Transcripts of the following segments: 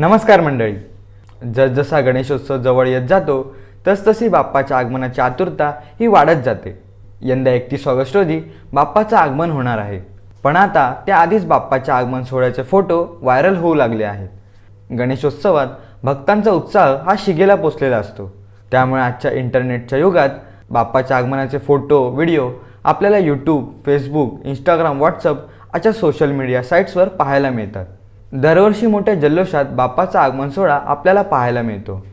नमस्कार मंडळी. जसजसा गणेशोत्सव जवळ येत जातो तसतशी बाप्पाच्या आगमनाची आतुरता ही वाढत जाते. यंदा एकतीस ऑगस्ट रोजी बाप्पाचं आगमन होणार आहे. पण आता त्याआधीच बाप्पाच्या आगमन सोहळ्याचे फोटो व्हायरल होऊ लागले आहेत. गणेशोत्सवात भक्तांचा उत्साह हा शिगेला पोचलेला असतो. त्यामुळे आजच्या इंटरनेटच्या युगात बाप्पाच्या आगमनाचे फोटो व्हिडिओ आपल्याला यूट्यूब फेसबुक इंस्टाग्राम व्हॉट्सअप अशा सोशल मीडिया साईट्सवर पाहायला मिळतात. दरवर्षी मोठ्या जल्लोषात बाप्पाचा आगमन सोहळा आपल्याला पाहायला मिळतो.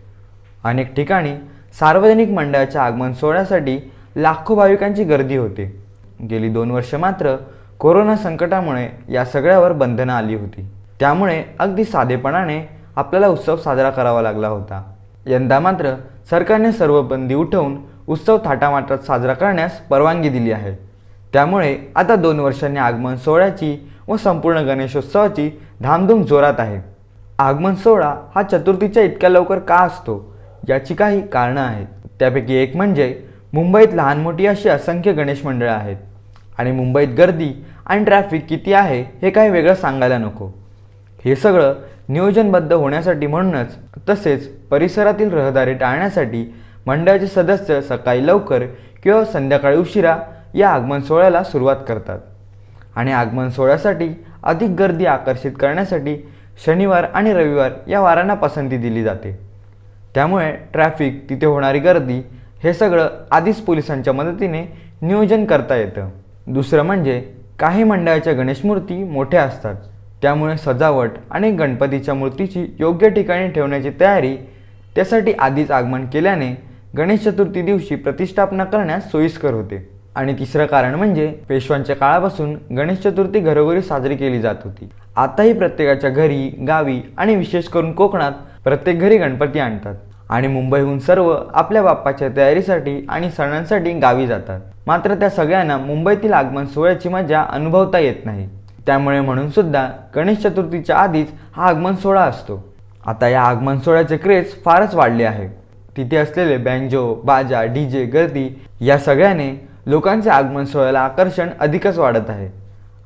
अनेक ठिकाणी सार्वजनिक मंडळाच्या आगमन सोहळ्यासाठी लाखो भाविकांची गर्दी होते. गेली दोन वर्ष मात्र कोरोना संकटामुळे या सगळ्यावर बंधनं आली होती. त्यामुळे अगदी साधेपणाने आपल्याला उत्सव साजरा करावा लागला होता. यंदा मात्र सरकारने सर्व बंदी उठवून उत्सव थाटामाटात साजरा करण्यास परवानगी दिली आहे. त्यामुळे आता दोन वर्षांनी आगमन सोहळ्याची व संपूर्ण गणेशोत्सवाची धामधूम जोरात आहे. आगमन सोहळा हा चतुर्थीच्या इतक्या लवकर का असतो याची काही कारणं आहेत. त्यापैकी एक म्हणजे मुंबईत लहान मोठी अशी असंख्य गणेश मंडळं आहेत. आणि मुंबईत गर्दी आणि ट्रॅफिक किती आहे हे काही वेगळं सांगायला नको. हे सगळं नियोजनबद्ध होण्यासाठी म्हणूनच तसेच परिसरातील रहदारी टाळण्यासाठी मंडळाचे सदस्य सकाळी लवकर किंवा संध्याकाळी उशिरा या आगमन सोहळ्याला सुरुवात करतात. आणि आगमन सोहळ्यासाठी अधिक गर्दी आकर्षित करण्यासाठी शनिवार आणि रविवार या वारांना पसंती दिली जाते. त्यामुळे ट्रॅफिक तिथे होणारी गर्दी हे सगळं आधीच पोलिसांच्या मदतीने नियोजन करता येतं. दुसरं म्हणजे काही मंडळाच्या गणेशमूर्ती मोठ्या असतात. त्यामुळे सजावट आणि गणपतीच्या मूर्तीची योग्य ठिकाणी ठेवण्याची तयारी त्यासाठी आधीच आगमन केल्याने गणेश चतुर्थी दिवशी प्रतिष्ठापना करण्यास सोयीस्कर होते. आणि तिसरं कारण म्हणजे पेशवांच्या काळापासून गणेश चतुर्थी घरोघरी साजरी केली जात होती. आताही प्रत्येकाच्या घरी गावी आणि विशेष करून कोकणात प्रत्येक घरी गणपती आणतात आणि मुंबईहून सर्व आपल्या बाप्पाच्या तयारीसाठी आणि सणांसाठी गावी जातात. मात्र त्या सगळ्यांना मुंबईतील आगमन सोहळ्याची मजा अनुभवता येत नाही. त्यामुळे म्हणून सुद्धा गणेश चतुर्थीच्या आधीच हा आगमन सोहळा असतो. आता या आगमन सोहळ्याचे क्रेज फारच वाढले आहे. तिथे असलेले बँजो बाजा डीजे गर्दी या सगळ्याने लोकांचे आगमन सोहळ्याला आकर्षण अधिकच वाढत आहे.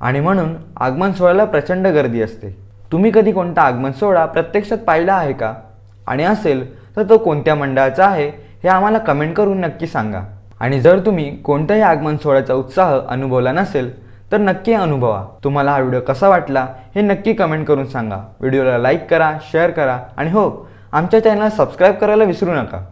आणि म्हणून आगमन सोहळ्याला प्रचंड गर्दी असते. तुम्ही कधी कोणता आगमन सोहळा प्रत्यक्षात पाहिला आहे का? आणि असेल तर तो कोणत्या मंडळाचा आहे हे आम्हाला कमेंट करून नक्की सांगा. आणि जर तुम्ही कोणत्याही आगमन सोहळ्याचा उत्साह अनुभवला नसेल तर नक्की अनुभवा. तुम्हाला हा व्हिडिओ कसा वाटला हे नक्की कमेंट करून सांगा. व्हिडिओला लाईक करा शेअर करा. आणि हो आमच्या चॅनलला सबस्क्राईब करायला विसरू नका.